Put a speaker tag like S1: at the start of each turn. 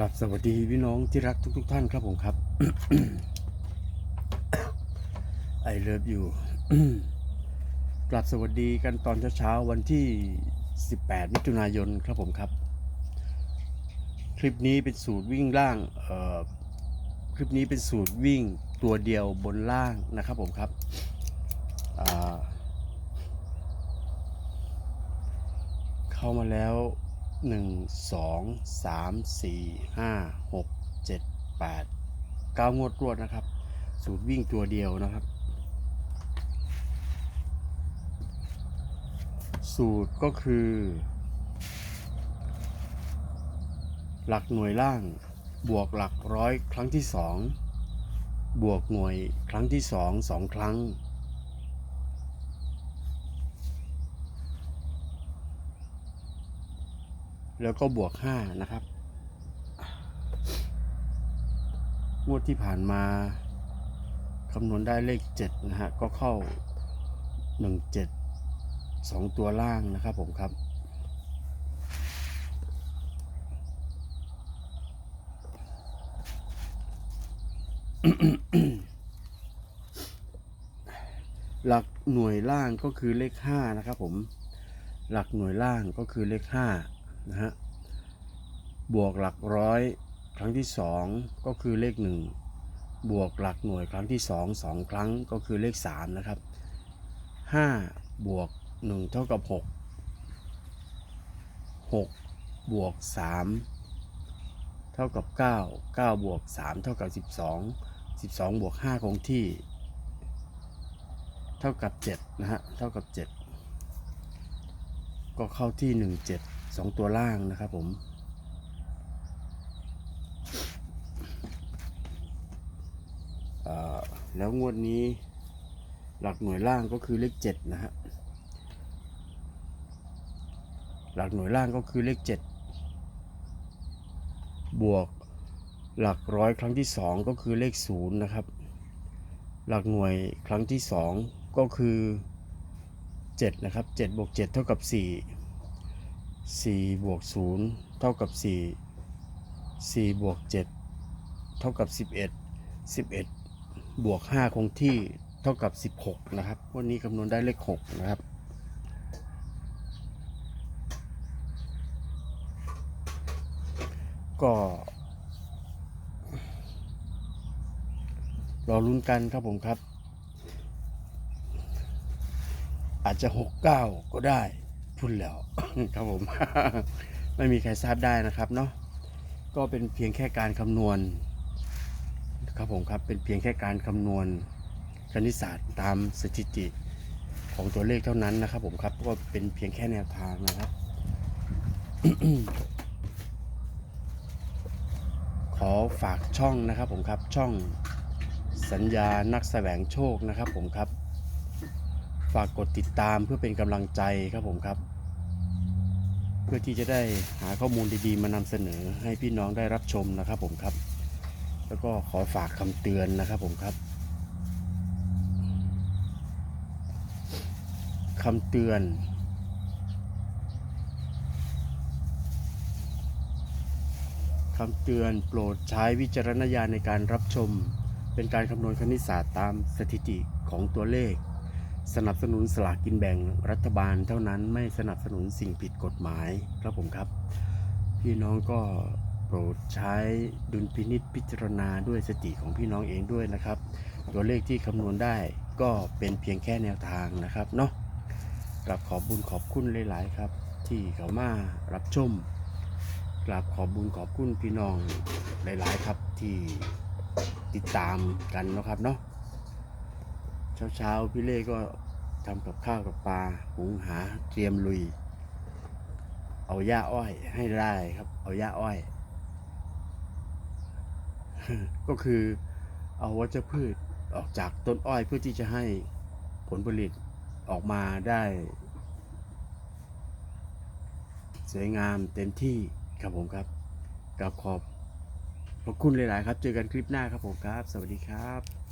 S1: กลับสวัสดีพี่น้องที่รักทุกๆท่านครับผมครับ ไอเลิฟอยู่กลับสวัสดีกันตอนเช้าๆวันที่ 18 มิถุนายนครับผมครับ คลิปนี้เป็นสูตรวิ่งล่างเอ่อคลิปนี้เป็นสูตรวิ่งตัวเดียวบนล่างนะครับผมครับเข้ามาแล้ว หนึ่งสองสามสี่ห้าหกเจ็ดแปดเก้างวดรวดนะครับ สูตรวิ่งตัวเดียวนะครับ สูตรก็คือ หลักหน่วยล่างบวกหลักร้อยครั้งที่สองบวกหน่วยครั้งที่สองสองครั้ง แล้วก็บวก5นะครับ งวดที่ผ่านมาคำนวณได้เลข7นะฮะ ก็เข้า1 7 2ตัวล่างนะครับผมครับหลักหน่วยล่างก็คือเลข5นะครับผม หลักหน่วยล่างก็คือเลข5 นะฮะบวกหลักร้อยครั้งที่ 2 ก็คือเลข 1 บวกหลักหน่วยครั้งที่ 2 2 ครั้งก็คือเลข 3 นะครับ 5 บวก 1 เท่ากับ 6 6 บวก 3 เท่ากับ 9 9 บวก 3 เท่ากับ 12 12 บวก 5 คงที่ เท่ากับ 7 นะฮะ เท่ากับ 7 ก็เข้าที่ 1 7 2ตัวล่างนะครับผม แล้วงวดนี้หลักหน่วยล่างก็คือเลข7นะฮะ หลักหน่วยล่างก็คือเลข7บวกหลักร้อยครั้งที่2ก็คือเลข0นย์นะครับ หลักหน่วยครั้งที่2ก็คือ7นะครับ7บวก7เท่ากับ4 4บวก0เท่ากับ 4 4บวก7เท่ากับ 11 11 บวก 5 คงที่เท่ากับ 16 นะครับ วันนี้คำนวณได้เลข 6 นะครับ ก็รอลุ้นกันครับผมครับ อาจจะ 69 ก็ได้ พูดแล้ว ครับผม ไม่มีใครทราบได้นะครับเนาะก็เป็นเพียงแค่การคำนวณครับผมครับเป็นเพียงแค่การคำนวณคณิตศาสตร์ตามสถิติของตัวเลขเท่านั้นนะครับ ผมครับก็เป็นเพียงแค่แนวทางนะครับขอฝากช่องนะครับผมครับช่องสัญญานักแสวงโชคนะครับผมครับ ฝากกดติดตามเพื่อเป็นกำลังใจครับผมครับ เพื่อที่จะได้หาข้อมูลดีๆ มานำเสนอให้พี่น้องได้รับชมนะครับผมครับ แล้วก็ขอฝากคำเตือนนะครับผมครับคำเตือน คำเตือนโปรดใช้วิจารณญาณในการรับชม เป็นการคำนวณคณิตศาสตร์ตามสถิติของตัวเลข สนับสนุนสลากกินแบ่งรัฐบาลเท่านั้นไม่สนับสนุนสิ่งผิดกฎหมายครับผมครับ พี่น้องก็โปรดใช้ดุลพินิษพิจารณาด้วยสติของพี่น้องเองด้วยนะครับ ตัวเลขที่คำนวณได้ก็เป็นเพียงแค่แนวทางนะครับเนาะกราบขอบบุญขอบคุณหลาย ๆ ครับ ที่เขามารับชมกราบขอบบุญขอบคุณพี่น้องหลาย ๆ ครับที่ติดตามกันนะครับเนาะเช้าๆพี่เล่ก็ ทำกับข้าวกับปลาหุงหาเตรียมลุย เอาหญ้าอ้อยให้ได้ครับ เอาหญ้าอ้อย ก็คือเอาวัชพืชออกจากต้นอ้อยเพื่อที่จะให้ผลผลิตออกมาได้ สวยงามเต็มที่ครับผมครับกับขอบพระคุณหลาย ๆ ครับ เจอกันคลิปหน้าครับผมครับ สวัสดีครับ